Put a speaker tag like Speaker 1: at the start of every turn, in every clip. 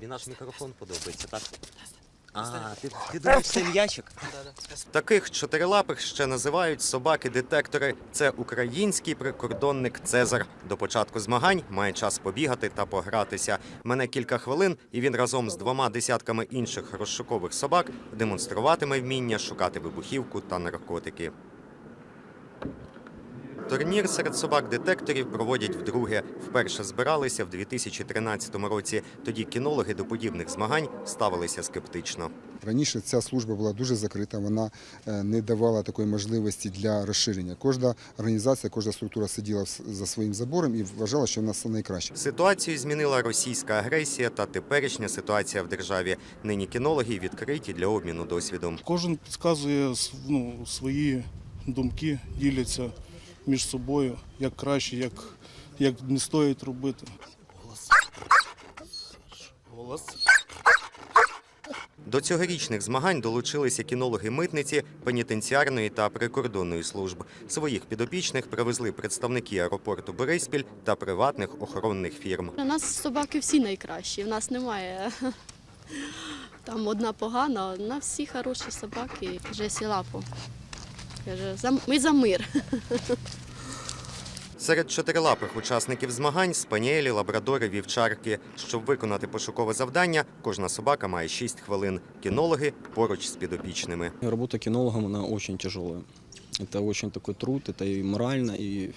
Speaker 1: Тобі наш мікрофон подобається, так? А, ти, ти дивишся м'ячик?
Speaker 2: Таких чотирилапих ще називають собаки-детектори. Це український прикордонник Цезар. До початку змагань має час побігати та погратися. Мене кілька хвилин, і він разом з двома десятками інших розшукових собак демонструватиме вміння шукати вибухівку та наркотики. Турнір серед собак-детекторів проводять вдруге. Вперше збиралися в 2013 році. Тоді кінологи до подібних змагань ставилися скептично.
Speaker 3: Раніше ця служба була дуже закрита, вона е, не давала такої можливості для розширення. Кожна організація, кожна структура сиділа за своїм забором і вважала, що в нас все найкраще.
Speaker 2: Ситуацію змінила російська агресія та теперішня ситуація в державі. Нині кінологи відкриті для обміну досвідом.
Speaker 4: Кожен підказує ну, свої думки, діляться між собою, як краще, як, як не стоїть робити. Голос.
Speaker 2: До цьогорічних змагань долучилися кінологи митниці, пенітенціарної та прикордонної служб. Своїх підопічних привезли представники аеропорту Бориспіль та приватних охоронних фірм.
Speaker 5: У нас собаки всі найкращі. У нас немає там одна погана, одна всі хороші собаки. Вже сілапо. Каже, «За- ми за мир.
Speaker 2: Серед чотирилапих учасників змагань спаніелі, лабрадори, вівчарки. Щоб виконати пошукове завдання, кожна собака має 6 хвилин. Кінологи поруч з підопічними.
Speaker 6: Работа кинологом, она очень тяжелая. Это очень такой труд, это и морально, и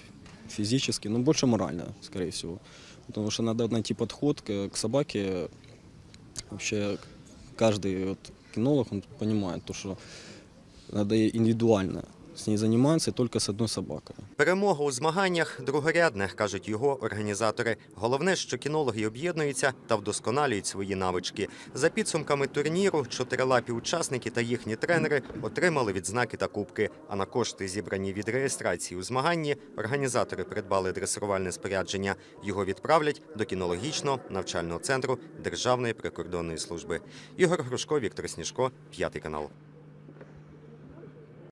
Speaker 6: физически, но больше морально, скорее всего. Потому что надо найти подход к, к собаке. Вообще каждый вот кинолог, он понимает, то, что надо индивидуально с ней заниматься, и только с одной.
Speaker 2: Перемога у змаганнях другорядне, кажуть його організатори. Головне, що кінологи об'єднуються та вдосконалюють свої навички. За підсумками турніру, чотирилапі учасники та їхні тренери отримали відзнаки та кубки. А на кошти, зібрані від реєстрації у змаганні, організатори придбали дресирувальне спорядження. Його відправлять до кінологічного навчального центру Державної прикордонної служби. Ігор Грушко, Віктор Сніжко, п'ятий канал.